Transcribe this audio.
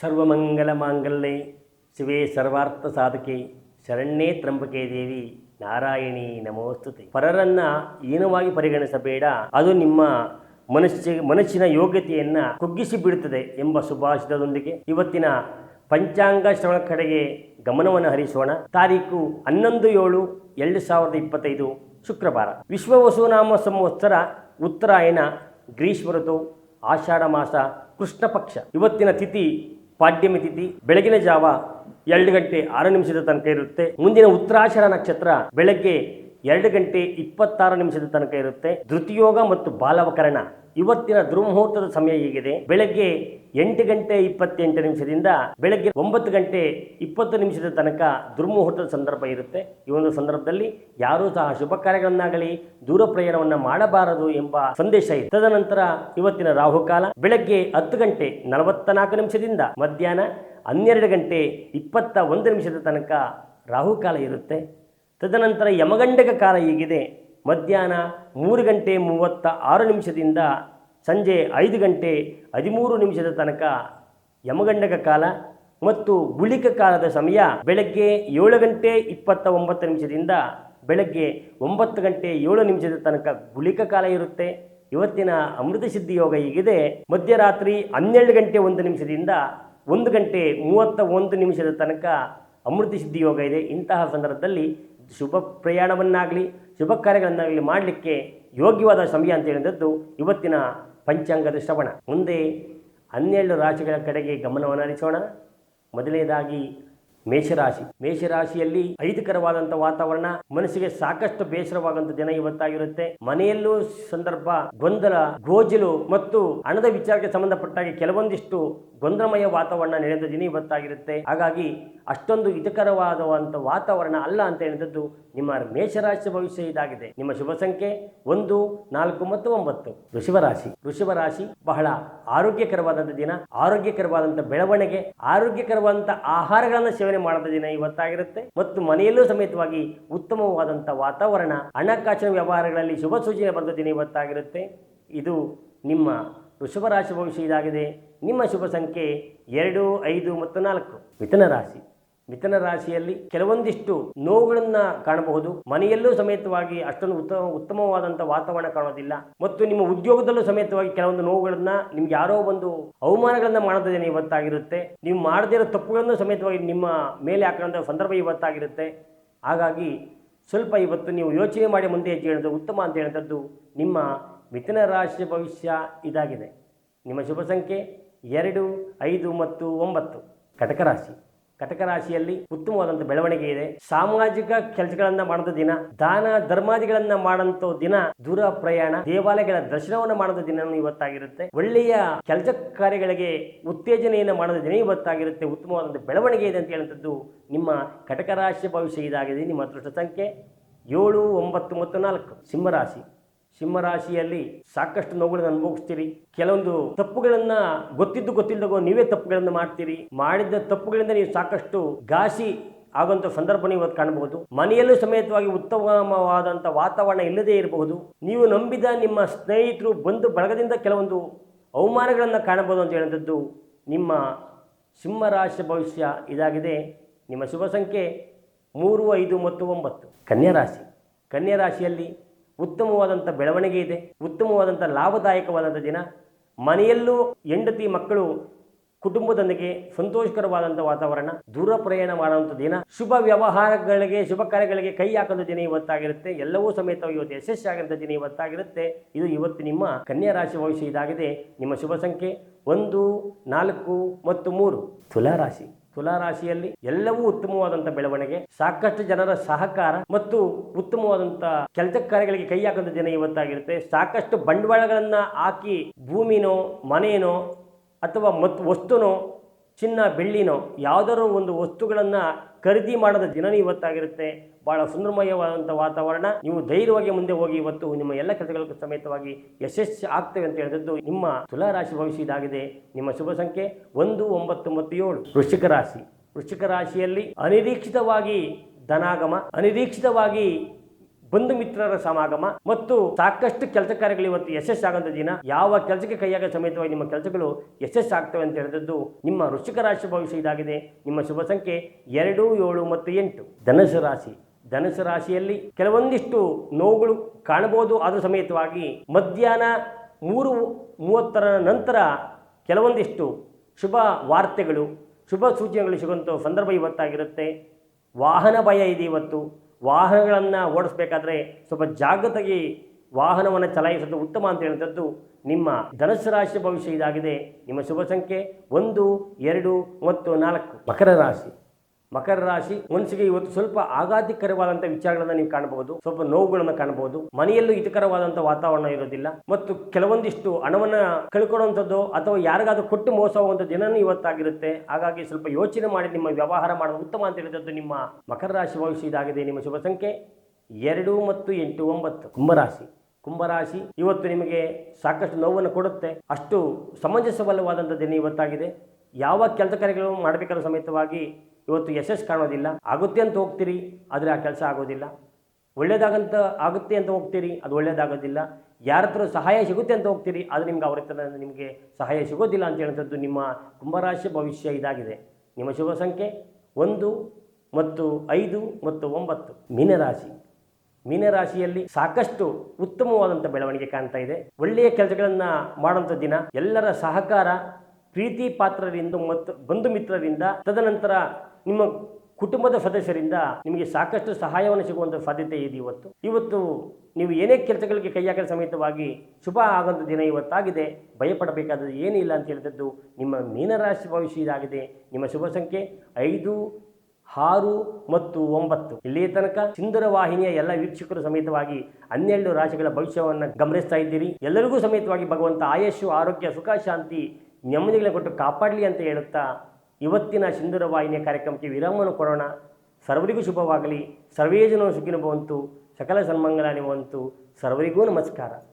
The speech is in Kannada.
ಸರ್ವಮಂಗಲ ಮಾಂಗಲ್ಯೆ ಶಿವೇ ಸರ್ವಾರ್ಥ ಸಾಧಕೆ ಶರಣ್ಯೇ ತ್ರಂಬಕೆ ದೇವಿ ನಾರಾಯಣಿ ನಮೋಸ್ತುತಿ. ಪರರನ್ನ ಹೀನವಾಗಿ ಪರಿಗಣಿಸಬೇಡ. ಅದು ನಿಮ್ಮ ಮನಸ್ಸಿ ಮನಸ್ಸಿನ ಯೋಗ್ಯತೆಯನ್ನು ಕುಗ್ಗಿಸಿ ಬಿಡುತ್ತದೆ ಎಂಬ ಸುಭಾಷಿತದೊಂದಿಗೆ ಇವತ್ತಿನ ಪಂಚಾಂಗ ಶ್ರವಣ ಕಡೆಗೆ ಗಮನವನ್ನು ಹರಿಸೋಣ. ತಾರೀಕು ಹನ್ನೊಂದು ಏಳು ಎರಡು ಸಾವಿರದ ಇಪ್ಪತ್ತೈದು ಶುಕ್ರವಾರ. ವಿಶ್ವ ವಸುನಾಮ ಸಂವತ್ಸರ ಉತ್ತರಾಯಣ, ಗ್ರೀಷ್ಮ ಆಷಾಢ ಮಾಸ ಕೃಷ್ಣ ಪಕ್ಷ ಇವತ್ತಿನ ತಿಥಿ ಪಾಡ್ಯಮಿ ತಿಥಿ ಬೆಳಗಿನ ಜಾವ ಎರಡು ಗಂಟೆ ಆರು ನಿಮಿಷದ ತನಕ ಇರುತ್ತೆ. ಮುಂದಿನ ಉತ್ತರಾಶರ ನಕ್ಷತ್ರ ಬೆಳಗ್ಗೆ ಎರಡು ಗಂಟೆ ಇಪ್ಪತ್ತಾರು ನಿಮಿಷದ ತನಕ ಇರುತ್ತೆ. ಧೃತಿಯೋಗ ಮತ್ತು ಬಾಲವಕರಣ. ಇವತ್ತಿನ ದುರ್ಮುಹೂರ್ತದ ಸಮಯ ಹೀಗಿದೆ. ಬೆಳಗ್ಗೆ ಎಂಟು ಗಂಟೆ ಇಪ್ಪತ್ತೆಂಟು ನಿಮಿಷದಿಂದ ಬೆಳಗ್ಗೆ ಒಂಬತ್ತು ಗಂಟೆ ಇಪ್ಪತ್ತು ನಿಮಿಷದ ತನಕ ದುರ್ಮುಹೂರ್ತದ ಸಂದರ್ಭ ಇರುತ್ತೆ. ಈ ಒಂದು ಸಂದರ್ಭದಲ್ಲಿ ಯಾರೂ ಸಹ ಶುಭ ಕಾರ್ಯಗಳನ್ನಾಗಲಿ, ದೂರ ಪ್ರಯಾಣವನ್ನ ಮಾಡಬಾರದು ಎಂಬ ಸಂದೇಶ ಇದೆ. ತದನಂತರ ಇವತ್ತಿನ ರಾಹುಕಾಲ. ಬೆಳಗ್ಗೆ ಹತ್ತು ಗಂಟೆ ನಲವತ್ತ ನಾಲ್ಕು ನಿಮಿಷದಿಂದ ಮಧ್ಯಾಹ್ನ ಹನ್ನೆರಡು ಗಂಟೆ ಇಪ್ಪತ್ತ ಒಂದು ನಿಮಿಷದ ತನಕ ರಾಹುಕಾಲ ಇರುತ್ತೆ. ತದನಂತರ ಯಮಗಂಡಕ ಕಾಲ ಹೀಗಿದೆ. ಮಧ್ಯಾಹ್ನ ಮೂರು ಗಂಟೆ ಮೂವತ್ತ ಆರು ನಿಮಿಷದಿಂದ ಸಂಜೆ ಐದು ಗಂಟೆ ಹದಿಮೂರು ನಿಮಿಷದ ತನಕ ಯಮಗಂಡಕ ಕಾಲ ಮತ್ತು ಗುಳಿಕ ಕಾಲದ ಸಮಯ ಬೆಳಗ್ಗೆ ಏಳು ಗಂಟೆ ಇಪ್ಪತ್ತ ಒಂಬತ್ತು ನಿಮಿಷದಿಂದ ಬೆಳಗ್ಗೆ ಒಂಬತ್ತು ಗಂಟೆ ಏಳು ನಿಮಿಷದ ತನಕ ಗುಳಿಕ ಕಾಲ ಇರುತ್ತೆ. ಇವತ್ತಿನ ಅಮೃತ ಸಿದ್ಧಿ ಯೋಗ ಹೀಗಿದೆ. ಮಧ್ಯರಾತ್ರಿ ಹನ್ನೆರಡು ಗಂಟೆ ಒಂದು ನಿಮಿಷದಿಂದ ಒಂದು ಗಂಟೆ ಮೂವತ್ತ ಒಂದು ನಿಮಿಷದ ತನಕ ಅಮೃತ ಸಿದ್ಧಿ ಯೋಗ ಇದೆ. ಇಂತಹ ಸಂದರ್ಭದಲ್ಲಿ ಶುಭ ಪ್ರಯಾಣವನ್ನಾಗಲಿ, ಶುಭ ಕಾರ್ಯಗಳನ್ನಾಗಲಿ ಮಾಡಲಿಕ್ಕೆ ಯೋಗ್ಯವಾದ ಸಮಯ ಅಂತ ಹೇಳಿದದ್ದು ಇವತ್ತಿನ ಪಂಚಾಂಗದ ಶ್ರವಣ. ಮುಂದೆ ಹನ್ನೆರಡು ರಾಶಿಗಳ ಕಡೆಗೆ ಗಮನವನ್ನು ಹರಿಸೋಣ. ಮೊದಲನೇದಾಗಿ ಮೇಷರಾಶಿ. ಮೇಷರಾಶಿಯಲ್ಲಿ ಅಹಿತಕರವಾದಂತಹ ವಾತಾವರಣ, ಮನಸ್ಸಿಗೆ ಸಾಕಷ್ಟು ಬೇಸರವಾದಂತ ದಿನ ಇವತ್ತಾಗಿರುತ್ತೆ. ಮನೆಯಲ್ಲೂ ಸಂದರ್ಭ, ಗೊಂದಲ, ಗೋಜಲು ಮತ್ತು ಹಣದ ವಿಚಾರಕ್ಕೆ ಸಂಬಂಧಪಟ್ಟಾಗಿ ಕೆಲವೊಂದಿಷ್ಟು ಗೊಂದಲಮಯ ವಾತಾವರಣ ನಡೆದ ದಿನ ಇವತ್ತಾಗಿರುತ್ತೆ. ಹಾಗಾಗಿ ಅಷ್ಟೊಂದು ಹಿತಕರವಾದಂಥ ವಾತಾವರಣ ಅಲ್ಲ ಅಂತ ಹೇಳಿದದ್ದು ನಿಮ್ಮ ಮೇಷರಾಶಿ ಭವಿಷ್ಯ ಇದಾಗಿದೆ. ನಿಮ್ಮ ಶುಭ ಸಂಖ್ಯೆ ಒಂದು, ನಾಲ್ಕು ಮತ್ತು ಒಂಬತ್ತು. ವೃಷಭರಾಶಿ. ರಾಶಿ ವೃಷಭ ರಾಶಿ ಬಹಳ ಆರೋಗ್ಯಕರವಾದಂಥ ದಿನ ಆರೋಗ್ಯಕರವಾದಂಥ ಬೆಳವಣಿಗೆ ಆರೋಗ್ಯಕರವಾದಂಥ ಆಹಾರಗಳನ್ನು ಸೇವನೆ ಮಾಡದ ದಿನ ಇವತ್ತಾಗಿರುತ್ತೆ. ಮತ್ತು ಮನೆಯಲ್ಲೂ ಸಮೇತವಾಗಿ ಉತ್ತಮವಾದಂಥ ವಾತಾವರಣ, ಹಣಕಾಸಿನ ವ್ಯವಹಾರಗಳಲ್ಲಿ ಶುಭ ಸೂಚನೆ ಬಂದ ದಿನ ಇವತ್ತಾಗಿರುತ್ತೆ. ಇದು ನಿಮ್ಮ ವೃಷಭ ರಾಶಿ ಭವಿಷ್ಯ ಇದಾಗಿದೆ. ನಿಮ್ಮ ಶುಭ ಸಂಖ್ಯೆ ಎರಡು, ಐದು ಮತ್ತು ನಾಲ್ಕು. ಮಿಥುನ ರಾಶಿ. ಮಿಥುನ ರಾಶಿಯಲ್ಲಿ ಕೆಲವೊಂದಿಷ್ಟು ನೋವುಗಳನ್ನ ಕಾಣಬಹುದು. ಮನೆಯಲ್ಲೂ ಸಮೇತವಾಗಿ ಅಷ್ಟೊಂದು ಉತ್ತಮ ಉತ್ತಮವಾದಂಥ ವಾತಾವರಣ ಕಾಣೋದಿಲ್ಲ. ಮತ್ತು ನಿಮ್ಮ ಉದ್ಯೋಗದಲ್ಲೂ ಸಮೇತವಾಗಿ ಕೆಲವೊಂದು ನೋವುಗಳನ್ನ ನಿಮ್ಗೆ ಯಾರೋ ಒಂದು ಅವಮಾನಗಳನ್ನ ಮಾಡೋದೇನೆ ಇವತ್ತಾಗಿರುತ್ತೆ. ನೀವು ಮಾಡದೇ ಇರೋ ತಪ್ಪುಗಳನ್ನು ಸಮೇತವಾಗಿ ನಿಮ್ಮ ಮೇಲೆ ಹಾಕೊಳ್ಳೋ ಸಂದರ್ಭ ಇವತ್ತಾಗಿರುತ್ತೆ. ಹಾಗಾಗಿ ಸ್ವಲ್ಪ ಇವತ್ತು ನೀವು ಯೋಚನೆ ಮಾಡಿ ಮುಂದೆ ಹೆಜ್ಜೆ ಹೇಳೋದು ಉತ್ತಮ ಅಂತ ಹೇಳಿದದ್ದು ನಿಮ್ಮ ಮಿಥುನ ರಾಶಿಯ ಭವಿಷ್ಯ ಇದಾಗಿದೆ. ನಿಮ್ಮ ಶುಭ ಸಂಖ್ಯೆ ಎರಡು, ಐದು ಮತ್ತು ಒಂಬತ್ತು. ಕಟಕ ರಾಶಿ. ಕಟಕ ರಾಶಿಯಲ್ಲಿ ಉತ್ತಮವಾದಂಥ ಬೆಳವಣಿಗೆ ಇದೆ. ಸಾಮಾಜಿಕ ಕೆಲಸಗಳನ್ನ ಮಾಡದ ದಿನ, ದಾನ ಧರ್ಮಾದಿಗಳನ್ನ ಮಾಡಂತ ದಿನ, ದೂರ ಪ್ರಯಾಣ, ದೇವಾಲಯಗಳ ದರ್ಶನವನ್ನು ಮಾಡೋದು ದಿನ ಇವತ್ತಾಗಿರುತ್ತೆ. ಒಳ್ಳೆಯ ಕೆಲಸ ಕಾರ್ಯಗಳಿಗೆ ಉತ್ತೇಜನೆಯನ್ನು ಮಾಡೋದು ದಿನ ಇವತ್ತಾಗಿರುತ್ತೆ. ಉತ್ತಮವಾದಂಥ ಬೆಳವಣಿಗೆ ಇದೆ ಅಂತ ಹೇಳುವಂಥದ್ದು ನಿಮ್ಮ ಕಟಕ ರಾಶಿಯ ಭವಿಷ್ಯ ಇದಾಗಿದೆ. ನಿಮ್ಮ ಅದೃಷ್ಟ ಸಂಖ್ಯೆ ಏಳು, ಒಂಬತ್ತು ಮತ್ತು ನಾಲ್ಕು. ಸಿಂಹರಾಶಿ. ಸಿಂಹರಾಶಿಯಲ್ಲಿ ಸಾಕಷ್ಟು ನೋವುಗಳನ್ನು ಅನುಭವಿಸ್ತೀರಿ. ಕೆಲವೊಂದು ತಪ್ಪುಗಳನ್ನ ಗೊತ್ತಿದ್ದು ಗೊತ್ತಿಲ್ಲದಗೋ ನೀವೇ ತಪ್ಪುಗಳನ್ನು ಮಾಡ್ತೀರಿ. ಮಾಡಿದ ತಪ್ಪುಗಳಿಂದ ನೀವು ಸಾಕಷ್ಟು ಘಾಸಿ ಆಗುವಂಥ ಸಂದರ್ಭ ನೀವು ಕಾಣಬಹುದು. ಮನೆಯಲ್ಲೂ ಸಮೇತವಾಗಿ ಉತ್ತಮವಾದಂಥ ವಾತಾವರಣ ಇಲ್ಲದೇ ಇರಬಹುದು. ನೀವು ನಂಬಿದ ನಿಮ್ಮ ಸ್ನೇಹಿತರು ಬಂಧು ಬಳಗದಿಂದ ಕೆಲವೊಂದು ಅವಮಾನಗಳನ್ನು ಕಾಣಬಹುದು ಅಂತ ಹೇಳಿದದ್ದು ನಿಮ್ಮ ಸಿಂಹರಾಶಿ ಭವಿಷ್ಯ ಇದಾಗಿದೆ. ನಿಮ್ಮ ಶುಭ ಸಂಖ್ಯೆ ಮೂರು, ಐದು, ಮತ್ತು ಒಂಬತ್ತು. ಕನ್ಯಾ ರಾಶಿ. ಕನ್ಯಾ ರಾಶಿಯಲ್ಲಿ ಉತ್ತಮವಾದಂಥ ಬೆಳವಣಿಗೆ ಇದೆ, ಉತ್ತಮವಾದಂಥ ಲಾಭದಾಯಕವಾದಂಥ ದಿನ. ಮನೆಯಲ್ಲೂ ಹೆಂಡತಿ ಮಕ್ಕಳು ಕುಟುಂಬದೊಂದಿಗೆ ಸಂತೋಷಕರವಾದಂಥ ವಾತಾವರಣ, ದೂರ ಪ್ರಯಾಣ ಮಾಡುವಂಥ ದಿನ. ಶುಭ ವ್ಯವಹಾರಗಳಿಗೆ, ಶುಭ ಕಾರ್ಯಗಳಿಗೆ ಕೈ ಹಾಕುವಂಥ ದಿನ ಇವತ್ತಾಗಿರುತ್ತೆ. ಎಲ್ಲವೂ ಸಮೇತ ಇವತ್ತು ಯಶಸ್ವಿಯಾಗಂಥ ದಿನ ಇವತ್ತಾಗಿರುತ್ತೆ. ಇದು ಇವತ್ತು ನಿಮ್ಮ ಕನ್ಯಾ ರಾಶಿ ಭವಿಷ್ಯ ಇದಾಗಿದೆ. ನಿಮ್ಮ ಶುಭ ಸಂಖ್ಯೆ ಒಂದು, ನಾಲ್ಕು ಮತ್ತು ಮೂರು. ತುಲಾ ರಾಶಿ ತುಲಾ ರಾಶಿಯಲ್ಲಿ ಎಲ್ಲವೂ ಉತ್ತಮವಾದಂಥ ಬೆಳವಣಿಗೆ, ಸಾಕಷ್ಟು ಜನರ ಸಹಕಾರ ಮತ್ತು ಉತ್ತಮವಾದಂಥ ಕೆಲಸ ಕಾರ್ಯಗಳಿಗೆ ಕೈ ಹಾಕುವಂಥ ದಿನ ಇವತ್ತಾಗಿರುತ್ತೆ. ಸಾಕಷ್ಟು ಬಂಡವಾಳಗಳನ್ನ ಹಾಕಿ ಭೂಮಿನೋ ಮನೆಯೋ ಅಥವಾ ಮತ್ತು ವಸ್ತುನೋ, ಚಿನ್ನ, ಬೆಳ್ಳಿನೋ ಯಾವುದಾದ್ರು ಒಂದು ವಸ್ತುಗಳನ್ನು ಖರೀದಿ ಮಾಡದ ದಿನನೂ ಇವತ್ತಾಗಿರುತ್ತೆ. ಬಹಳ ಸುಂದರಮಯವಾದಂಥ ವಾತಾವರಣ. ನೀವು ಧೈರ್ಯವಾಗಿ ಮುಂದೆ ಹೋಗಿ ಇವತ್ತು ನಿಮ್ಮ ಎಲ್ಲ ಕೆಲಸಗಳಿಗೂ ಸಮೇತವಾಗಿ ಯಶಸ್ಸು ಆಗ್ತವೆ ಅಂತ ಹೇಳಿದದ್ದು ನಿಮ್ಮ ತುಲಾ ರಾಶಿ ಭವಿಷ್ಯ ಇದಾಗಿದೆ. ನಿಮ್ಮ ಶುಭ ಸಂಖ್ಯೆ ಒಂದು ಒಂಬತ್ತೊಂಬತ್ತು ಏಳು ವೃಶ್ಚಿಕ ರಾಶಿ. ವೃಶ್ಚಿಕ ರಾಶಿಯಲ್ಲಿ ಅನಿರೀಕ್ಷಿತವಾಗಿ ಧನಾಗಮ, ಅನಿರೀಕ್ಷಿತವಾಗಿ ಬಂಧು ಮಿತ್ರರ ಸಮಾಗಮ ಮತ್ತು ಸಾಕಷ್ಟು ಕೆಲಸ ಕಾರ್ಯಗಳು ಇವತ್ತು ಯಶಸ್ಸಾಗಂತ ದಿನ. ಯಾವ ಕೆಲಸಕ್ಕೆ ಕೈಯಾಗ ಸಮೇತವಾಗಿ ನಿಮ್ಮ ಕೆಲಸಗಳು ಯಶಸ್ಸಾಗ್ತವೆ ಅಂತ ಹೇಳಿದದ್ದು ನಿಮ್ಮ ವೃಶ್ಚಿಕ ರಾಶಿ ಭವಿಷ್ಯ ಇದಾಗಿದೆ. ನಿಮ್ಮ ಶುಭ ಸಂಖ್ಯೆ ಎರಡು, ಏಳು ಮತ್ತು ಎಂಟು. ಧನಸು ರಾಶಿ. ಧನಸು ರಾಶಿಯಲ್ಲಿ ಕೆಲವೊಂದಿಷ್ಟು ನೋವುಗಳು ಕಾಣಬಹುದು. ಅದರ ಸಮೇತವಾಗಿ ಮಧ್ಯಾಹ್ನ ಮೂರು, ಮೂವತ್ತರ ನಂತರ ಕೆಲವೊಂದಿಷ್ಟು ಶುಭ ವಾರ್ತೆಗಳು, ಶುಭ ಸೂಚನೆಗಳು ಸಿಗುವಂಥ ಸಂದರ್ಭ ಇವತ್ತಾಗಿರುತ್ತೆ. ವಾಹನ ಭಯ ಇದೆ ಇವತ್ತು. ವಾಹನಗಳನ್ನು ಓಡಿಸ್ಬೇಕಾದ್ರೆ ಸ್ವಲ್ಪ ಜಾಗೃತೆಗೆ ವಾಹನವನ್ನು ಚಲಾಯಿಸೋದು ಉತ್ತಮ ಅಂತ ಹೇಳುವಂಥದ್ದು ನಿಮ್ಮ ಧನಸ್ಸು ರಾಶಿ ಭವಿಷ್ಯ ಇದಾಗಿದೆ. ನಿಮ್ಮ ಶುಭ ಸಂಖ್ಯೆ ಒಂದು, ಎರಡು ಮತ್ತು ನಾಲ್ಕು ಮಕರ ರಾಶಿ. ಮಕರ ರಾಶಿ, ಮನಸ್ಸಿಗೆ ಇವತ್ತು ಸ್ವಲ್ಪ ಆಘಾತಿಕರವಾದಂಥ ವಿಚಾರಗಳನ್ನು ನೀವು ಕಾಣಬಹುದು. ಸ್ವಲ್ಪ ನೋವುಗಳನ್ನು ಕಾಣಬಹುದು. ಮನೆಯಲ್ಲೂ ಹಿತಕರವಾದಂಥ ವಾತಾವರಣ ಇರೋದಿಲ್ಲ. ಮತ್ತು ಕೆಲವೊಂದಿಷ್ಟು ಹಣವನ್ನ ಕಳ್ಕೊಳ್ಳುವಂಥದ್ದು ಅಥವಾ ಯಾರಿಗಾದ್ರೂ ಕೊಟ್ಟು ಮೋಸ ಹೋಗುವಂತ ದಿನನೂ ಇವತ್ತಾಗಿರುತ್ತೆ. ಹಾಗಾಗಿ ಸ್ವಲ್ಪ ಯೋಚನೆ ಮಾಡಿ ನಿಮ್ಮ ವ್ಯವಹಾರ ಮಾಡೋದು ಉತ್ತಮ ಅಂತ ಹೇಳಿದದ್ದು ನಿಮ್ಮ ಮಕರ ರಾಶಿ ಭವಿಷ್ಯ ಇದಾಗಿದೆ. ನಿಮ್ಮ ಶುಭ ಸಂಖ್ಯೆ ಎರಡು ಮತ್ತು ಎಂಟು, ಒಂಬತ್ತು. ಕುಂಭರಾಶಿ. ಕುಂಭರಾಶಿ ಇವತ್ತು ನಿಮಗೆ ಸಾಕಷ್ಟು ನೋವನ್ನು ಕೊಡುತ್ತೆ. ಅಷ್ಟು ಸಮಂಜಸವಲ್ಲವಾದಂಥ ದಿನ ಇವತ್ತಾಗಿದೆ. ಯಾವ ಕೆಲಸ ಕಾರ್ಯಗಳು ಮಾಡಬೇಕಾದ ಸಮೇತವಾಗಿ ಇವತ್ತು ಯಶಸ್ಸು ಕಾಣೋದಿಲ್ಲ. ಆಗುತ್ತೆ ಅಂತ ಹೋಗ್ತೀರಿ, ಆದರೆ ಆ ಕೆಲಸ ಆಗೋದಿಲ್ಲ. ಒಳ್ಳೆಯದಾಗಂತ ಆಗುತ್ತೆ ಅಂತ ಹೋಗ್ತೀರಿ, ಅದು ಒಳ್ಳೆಯದಾಗೋದಿಲ್ಲ ಯಾರ ಹತ್ರ ಸಹಾಯ ಸಿಗುತ್ತೆ ಅಂತ ಹೋಗ್ತೀರಿ, ಆದರೆ ನಿಮ್ಗೆ ಅವ್ರ ಹತ್ರ ನಿಮಗೆ ಸಹಾಯ ಸಿಗೋದಿಲ್ಲ ಅಂತ ಹೇಳುವಂಥದ್ದು ನಿಮ್ಮ ಕುಂಭರಾಶಿ ಭವಿಷ್ಯ ಇದಾಗಿದೆ. ನಿಮ್ಮ ಶುಭ ಸಂಖ್ಯೆ ಒಂದು ಮತ್ತು ಐದು ಮತ್ತು ಒಂಬತ್ತು. ಮೀನರಾಶಿ. ಮೀನರಾಶಿಯಲ್ಲಿ ಸಾಕಷ್ಟು ಉತ್ತಮವಾದಂಥ ಬೆಳವಣಿಗೆ ಕಾಣ್ತಾ ಇದೆ. ಒಳ್ಳೆಯ ಕೆಲಸಗಳನ್ನು ಮಾಡುವಂಥ ದಿನ. ಎಲ್ಲರ ಸಹಕಾರ, ಪ್ರೀತಿ ಪಾತ್ರರಿಂದ ಮತ್ತು ಬಂಧು ಮಿತ್ರರಿಂದ. ತದನಂತರ ನಿಮ್ಮ ಕುಟುಂಬದ ಸದಸ್ಯರಿಂದ ನಿಮಗೆ ಸಾಕಷ್ಟು ಸಹಾಯವನ್ನು ಸಿಗುವಂಥ ಸಾಧ್ಯತೆ ಇದೆ ಇವತ್ತು. ಇವತ್ತು ನೀವು ಏನೇ ಕೆಲಸಗಳಿಗೆ ಕೈ ಹಾಕಲು ಸಮೇತವಾಗಿ ಶುಭ ಆಗುವಂಥ ದಿನ ಇವತ್ತಾಗಿದೆ. ಭಯಪಡಬೇಕಾದದ್ದು ಏನಿಲ್ಲ ಅಂತ ಹೇಳಿದದ್ದು ನಿಮ್ಮ ಮೀನರಾಶಿ ಭವಿಷ್ಯ ಇದಾಗಿದೆ. ನಿಮ್ಮ ಶುಭ ಸಂಖ್ಯೆ ಐದು, ಆರು ಮತ್ತು ಒಂಬತ್ತು. ಇಲ್ಲಿಯ ತನಕ ಸುಂದರ ವಾಹಿನಿಯ ಎಲ್ಲ ವೀಕ್ಷಕರು ಸಮೇತವಾಗಿ ಹನ್ನೆರಡು ರಾಶಿಗಳ ಭವಿಷ್ಯವನ್ನು ಗಮನಿಸ್ತಾ ಇದ್ದೀರಿ. ಎಲ್ಲರಿಗೂ ಸಮೇತವಾಗಿ ಭಗವಂತ ಆಯಸ್ಸು, ಆರೋಗ್ಯ, ಸುಖ, ಶಾಂತಿ ನೆಮ್ಮದಿಗಳನ್ನು ಕೊಟ್ಟು ಕಾಪಾಡಲಿ ಅಂತ ಹೇಳುತ್ತಾ ಇವತ್ತಿನ ಸಿಂಧೂರ ವಾಹಿನಿಯ ಕಾರ್ಯಕ್ರಮಕ್ಕೆ ವಿರಾಮವನ್ನು ಕೊಡೋಣ. ಸರ್ವರಿಗೂ ಶುಭವಾಗಲಿ. ಸರ್ವೇ ಜನ ಸುಖಿನ ಭವಂತು. ಸಕಲ ಸನ್ಮಂಗಲ ಭವಂತು. ಸರ್ವರಿಗೂ ನಮಸ್ಕಾರ.